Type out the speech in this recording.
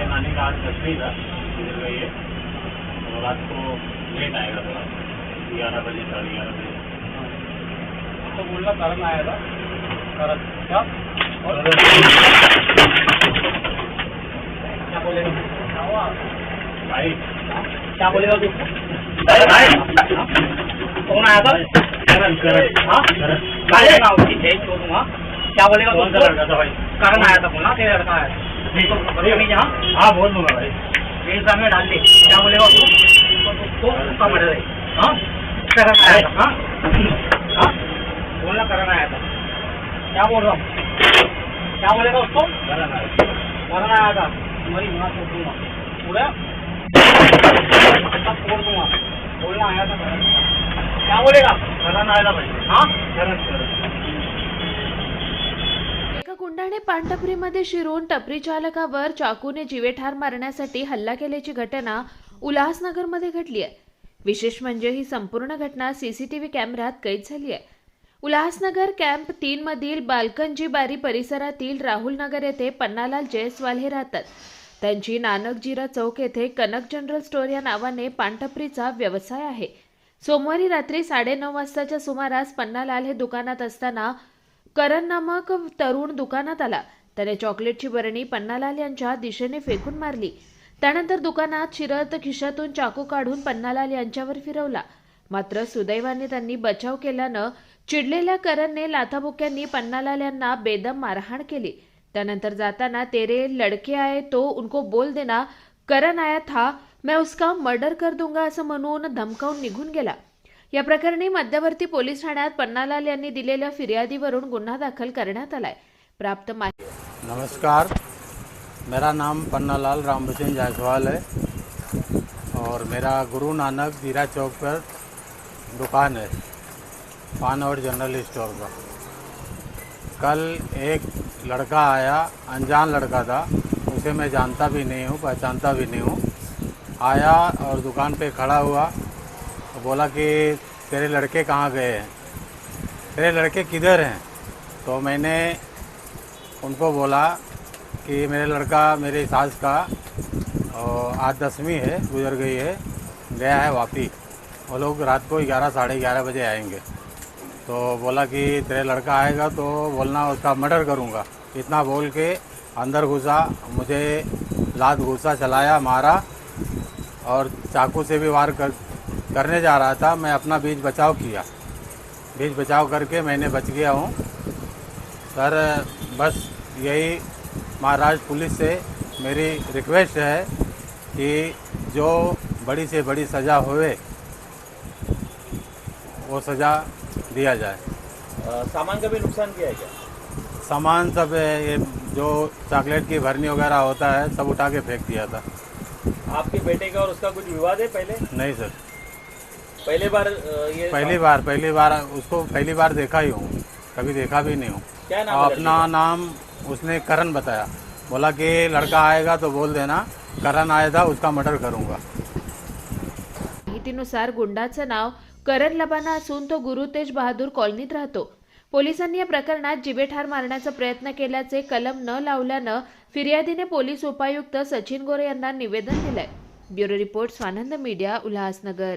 उसके नानी का आज दसवीं था गुजर गई है तो रात को लेट आएगा थोड़ा ग्यारह बजे साढ़े ग्यारह बजे। तो बोलना करण आया था। करण क्या? और क्या बोलेगा? भाई। क्या बोलेगा तू? कौन आया था? करण करण। हाँ? करण। क्या बोलेगा कौन सा लड़का था भाई? करण आया था बोलना तेरा लड़का आया था। हाँ हाँ बोल दूँगा तू तो तो है हाँ हाँ हाँ बोलना करण आया था क्या बोल हूँ क्या बोलेगा आया था बोलना आया था क्या बोलेगा करण आया भाई हाँ करण एका गुंडाने पांढरपुरीमध्ये शिरून टपरी चालकावर चाकूने जीवेठार मारण्यासाठी हल्ला केल्याची घटना उल्हासनगरमध्ये घडली आहे. विशेष म्हणजे ही संपूर्ण घटना सीसीटीव्ही कॅमेऱ्यात कैद झाली आहे. उल्हासनगर कॅम्प तीन मधील बालकंजी बारी परिसरातील राहुल नगर येथे पन्नालाल जयस्वाल हे राहतात. त्यांची नानकजीरा चौक येथे कनक जनरल स्टोअर या नावाने पानटपरीचा व्यवसाय आहे. सोमवारी रात्री साडेनऊ वाजताच्या सुमारास पन्नालाल हे दुकानात असताना करण नामक तरुण दुकानात आला. त्याने चॉकलेटची बरणी पन्नालाल यांच्या दिशेने फेकून मारली. त्यानंतर दुकानात शिरत खिशातून चाकू काढून पन्नालाल यांच्यावर फिरवला. मात्र सुदैवाने त्यांनी बचाव केल्यानं चिडलेल्या करणने लाथाबुक्यांनी पन्नालाल यांना बेदम मारहाण केली. त्यानंतर जाताना तेरे लड़के आए तो उनको बोल देना करण आया था मैं उसका मर्डर कर दूंगा असं म्हणून धमकावून निघून गेला. या प्रकरणी मध्यवर्ती पोलीस ठाण्यात पन्नालाल यांनी दिलेल्या फिर्यादीवरून गुन्हा दाखल करण्यात आलाय. प्राप्त माहिती नमस्कार. मेरा नाम पन्नालाल रामभूषण जायसवाल है और मेरा गुरु नानक जीरा चौक पर दुकान है पान और जनरल स्टोर का कल एक लड़का आया, अनजान लड़का था। उसे मैं जानता भी नहीं हूँ, पहचानता भी नहीं हूँ। आया और दुकान पे खड़ा हुआ। तो बोला कि तेरे लड़के कहाँ गए हैं? तेरे लड़के किधर हैं? तो मैंने उनको बोला कि मेरे लड़का मेरी सास का आज दसवीं है, गुजर गई है, गया है वापी। वो लोग रात को ग्यारह, साढ़े ग्यारह बजे आएँगे। तो बोला कि तेरे लड़का आएगा तो बोलना, उसका मर्डर करूँगा। इतना बोल के अंदर घुसा, मुझे लात घुसा, चलाया, मारा, और चाकू से भी वार कर करने जा रहा था मैं अपना बीज बचाव किया। बीज बचाव करके मैंने बच गया हूँ। सर बस यही महाराष्ट्र पुलिस से मेरी रिक्वेस्ट है कि जो बड़ी से बड़ी सज़ा होए वो सज़ा दिया जाए। सामान का भी नुकसान किया है क्या? सामान सब ये जो चॉकलेट की भरनी वगैरह होता है सब उठा के फेंक दिया था। आपके बेटे का और उसका कुछ विवाद है पहले? नहीं सर। पहले बार ये पहली बार पहली बार उसको पहली बार देखा ही हूँ। कभी देखा भी नहीं हूँ। क्या नाम है अपना नाम उसने करण बताया। बोला कि लड़का आएगा तो बोल देना करण आया था उसका मर्डर करूँगा। माहितीनुसार गुंडाचं नाव करण लबाना असून तो गुरु तेज बहादूर कॉलनीत राहतो. पोलिसांनी या प्रकरणात जिवेठार मारण्याचा प्रयत्न केल्याचे कलम न लावल्यानं फिर्यादीने पोलीस उपायुक्त सचिन गोरे यांना निवेदन दिलंय. Bureau report Swanand media Ulhasnagar.